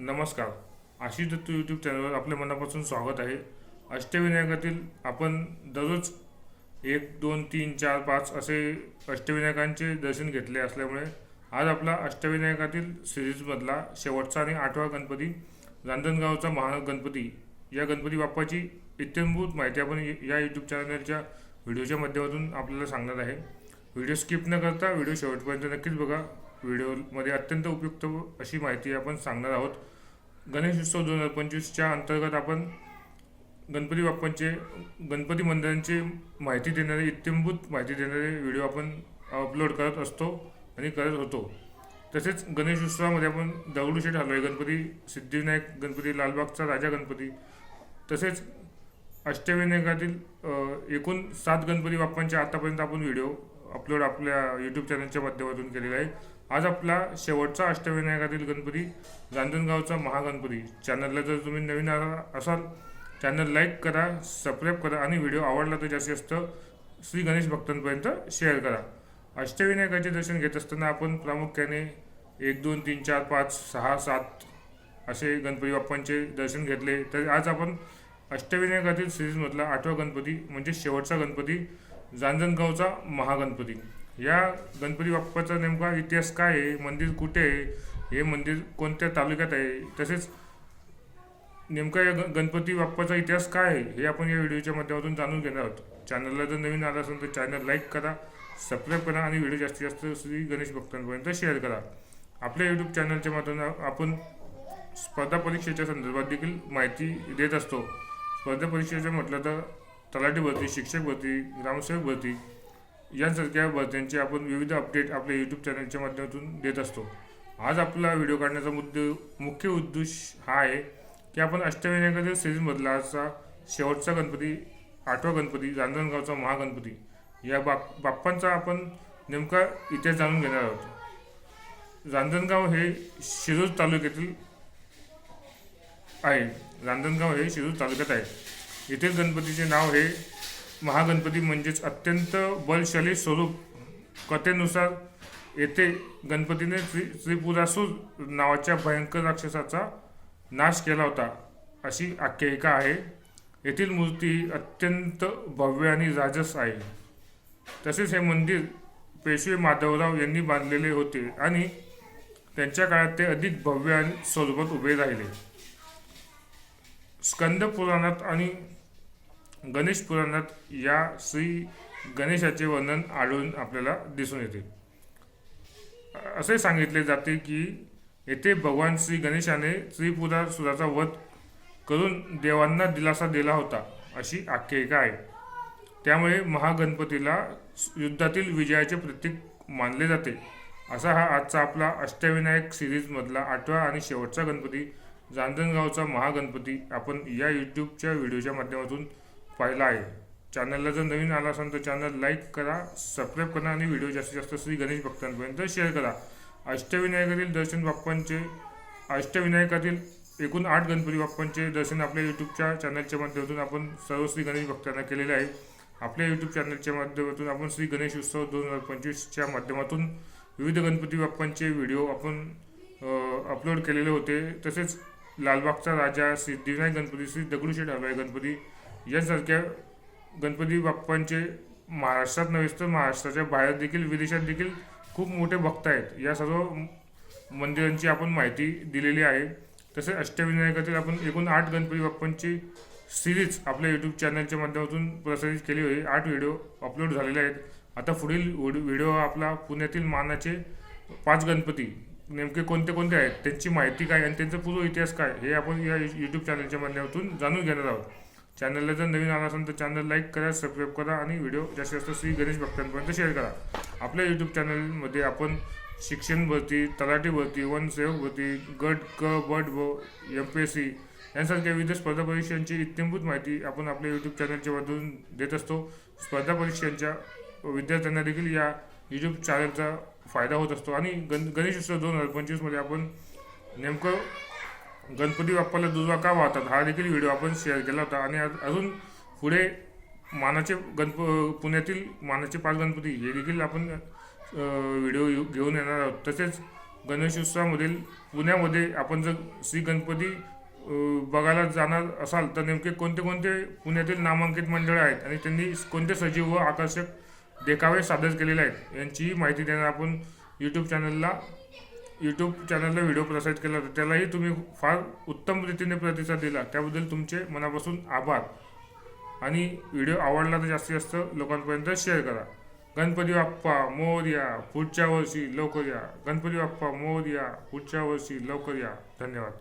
नमस्कार. आशिष दत्त यूट्यूब चॅनलवर आपल्या मनापासून स्वागत आहे. अष्टविनायकातील आपण दररोज एक दोन तीन चार पाच असे अष्टविनायकांचे दर्शन घेतले असल्यामुळे आज आपला अष्टविनायकातील सिरीजमधला शेवटचा आणि आठवा गणपती रांजणगावचा महागणपती या गणपती बाप्पाची इत्यंभूत माहिती आपण या यूट्यूब चॅनलच्या व्हिडिओच्या माध्यमातून आपल्याला सांगणार आहे. व्हिडिओ स्किप न करता व्हिडिओ शेवटपर्यंत नक्कीच बघा. व्हिडिओमध्ये अत्यंत उपयुक्त अशी माहिती आपण सांगणार आहोत. गणेश उत्सव दोन हजार पंचवीसच्या अंतर्गत आपण गणपती बाप्पांचे गणपती मंदिरांची माहिती देणारे इत्यंभूत माहिती देणारे व्हिडिओ आपण अपलोड करत असतो आणि करत होतो. तसेच गणेश उत्सवामध्ये आपण दगडूशेठ हलवाई गणपती सिद्धिविनायक गणपती लालबागचा राजा गणपती तसेच अष्टविनायकातील एकूण सात गणपती बाप्पांचे आतापर्यंत आपण व्हिडिओ अपलोड आपल्या यूट्यूब चॅनलच्या माध्यमातून केलेला आहे आज आपला शेवटचा अष्टविनायकातील गणपती रांजणगावचा महागणपती. चॅनलला जर तुम्ही नवीन आ- असाल चॅनल लाईक करा सबस्क्राईब करा आणि व्हिडिओ आवडला तर जास्तीत जास्त श्री गणेश भक्तांपर्यंत शेअर करा. अष्टविनायकाचे दर्शन घेत असताना आपण प्रामुख्याने एक दोन तीन चार पाच सहा सात असे गणपती बाप्पांचे दर्शन घेतले. तर आज आपण अष्टविनायकातील सिरीजमधला आठवा गणपती म्हणजे शेवटचा गणपती रांजणगावचा महागणपती. या गणपती बाप्पाचा नेमका इतिहास काय आहे? मंदिर कुठे आहे? हे मंदिर कोणत्या तालुक्यात आहे? तसेच नेमका या ग- गणपती बाप्पाचा इतिहास काय आहे? हे आपण या व्हिडिओच्या माध्यमातून जाणून घेणार आहोत. चॅनलला जर नवीन आला असेल तर चॅनल लाईक करा सबस्क्राईब करा आणि व्हिडिओ जास्तीत जास्त श्री गणेश भक्तांपर्यंत शेअर करा. आपल्या यूट्यूब चॅनलच्या माध्यमातून आपण स्पर्धा परीक्षेच्या संदर्भात देखील माहिती देत असतो. स्पर्धा परीक्षेचं म्हटलं तर तलाठी भरती शिक्षक भरती ग्रामसेवक भरती यांसारख्या बातम्यांचे आपण विविध अपडेट आपल्या यूट्यूब चॅनलच्या माध्यमातून देत असतो. आज आपला व्हिडिओ काढण्याचा मुद्दे मुख्य उद्देश हा आहे की आपण अष्टविनायकाच्या सिरीजमधलाचा शेवटचा गणपती आठवा गणपती रांजणगावचा महागणपती या बाप बाप्पांचा आपण नेमका इतिहास जाणून घेणार आहोत. रांजणगाव हे शिरूर तालुक्यातील आहे. रांजणगाव हे शिरूर तालुक्यात आहे. येथील गणपतीचे नाव हे महागणपती म्हणजेच अत्यंत बलशाली स्वरूप. कथेनुसार येथे गणपतीने त्रि त्रिपुरासूर नावाच्या भयंकर राक्षसाचा नाश केला होता अशी आख्यायिका आहे. येथील मूर्ती ही अत्यंत भव्य आणि राजस आहे. तसेच हे मंदिर पेशवे माधवराव यांनी बांधलेले होते आणि त्यांच्या काळात ते अधिक भव्य आणि स्वरूपात उभे राहिले. स्कंद पुराणात आणि गणेश पुराणात या श्री गणेशाचे वर्णन आढळून आपल्याला दिसून येते. असे सांगितले जाते की येथे भगवान श्री गणेशाने त्रिपुरासुराचा वध करून देवांना दिलासा दिला होता अशी आख्यायिका आहे. त्यामुळे महागणपतीला युद्धातील विजयाचे प्रतीक मानले जाते. असा हा आजचा आपला अष्टविनायक सिरीजमधला आठवा आणि शेवटचा गणपती रांजणगावचा महागणपती आपण या यूट्यूबच्या व्हिडिओच्या माध्यमातून पाहिला आहे. चॅनलला जर नवीन आला असाल तर चॅनल लाईक करा सबस्क्राईब करा आणि व्हिडिओ जास्तीत जास्त श्री गणेश भक्तांपर्यंत शेअर करा. अष्टविनायकातील दर्शन बाप्पांचे अष्टविनायकातील एकूण आठ गणपती बाप्पांचे दर्शन आपल्या यूट्यूबच्या चॅनलच्या माध्यमातून आपण सर्व श्री गणेश भक्तांना केलेले आहे. आपल्या यूट्यूब चॅनलच्या माध्यमातून आपण श्री गणेश उत्सव दोन हजार पंचवीसच्या माध्यमातून विविध गणपती बाप्पांचे व्हिडिओ आपण अपलोड केलेले होते. तसेच लालबागचा राजा सिद्धिविनायक गणपती श्री दगडूशेठ हलवाई गणपती यासारख्या गणपती बाप्पांचे महाराष्ट्रात नव्हेच तर महाराष्ट्राच्या बाहेर देखील विदेशात देखील खूप मोठे भक्त आहेत. या सर्व मंदिरांची आपण माहिती दिलेली आहे. तसेच अष्टविनायकातील आपण एकूण आठ गणपती बाप्पांची सिरीज आपल्या यूट्यूब चॅनलच्या माध्यमातून प्रसारित केली होती. आठ व्हिडिओ अपलोड झालेले आहेत. आता पुढील व्हिडिओ आपला पुण्यातील मानाचे पाच गणपती नेमके कोणते कोणते आहेत त्यांची माहिती काय आणि त्यांचा पूर्व इतिहास काय हे आपण या यूट्यूब चॅनलच्या माध्यमातून जाणून घेणार आहोत. चॅनलला जर नवीन आला असेल तर चॅनल लाईक करा सबस्क्राईब करा आणि व्हिडिओ जास्तीत जास्त श्री गणेश भक्तांपर्यंत शेअर करा. आपल्या यूट्यूब चॅनलमध्ये आपण शिक्षण भरती तलाठी भरती वनसेवक भरती गट क बट व एम पी एस सी यांसारख्या विविध स्पर्धा परीक्षांची इत्यंभूत माहिती आपण आपल्या यूट्यूब चॅनलच्या माध्यमातून देत असतो. स्पर्धा परीक्षांच्या विद्यार्थ्यांना देखील या यूट्यूब चॅनलचा फायदा होत असतो. आणि गण गणेश उत्सव दोन हजार पंचवीसमध्ये आपण नेमकं गणपती बाप्पाला दुर्वा का वाहतात हा देखील व्हिडिओ आपण शेअर केला होता. आणि आज- अजून पुढे मानाचे गणप पुण्यातील मानाचे पाच गणपती हे देखील आपण व्हिडिओ घेऊन येणार आहोत. तसेच गणेशोत्सवामधील पुण्यामध्ये आपण जर श्री गणपती बघायला जाणार असाल तर नेमके कोणते कोणते पुण्यातील नामांकित मंडळं आहेत? आणि त्यांनी कोणते सजीव व आकर्षक देखावे सादर केलेले आहेत. यांचीही माहिती देणार आपण यूट्यूब चॅनलला यूट्यूब चॅनलला व्हिडिओ प्रसारित केला होता त्यालाही तुम्ही फार उत्तम रीतीने प्रतिसाद दिला. त्याबद्दल तुमचे मनापासून आभार. आणि व्हिडिओ आवडला तर जास्तीत जास्त लोकांपर्यंत शेअर करा. गणपती बाप्पा मोर्या पुढच्या वर्षी लवकर या. गणपती बाप्पा मोर्या पुढच्या वर्षी लवकर या. धन्यवाद.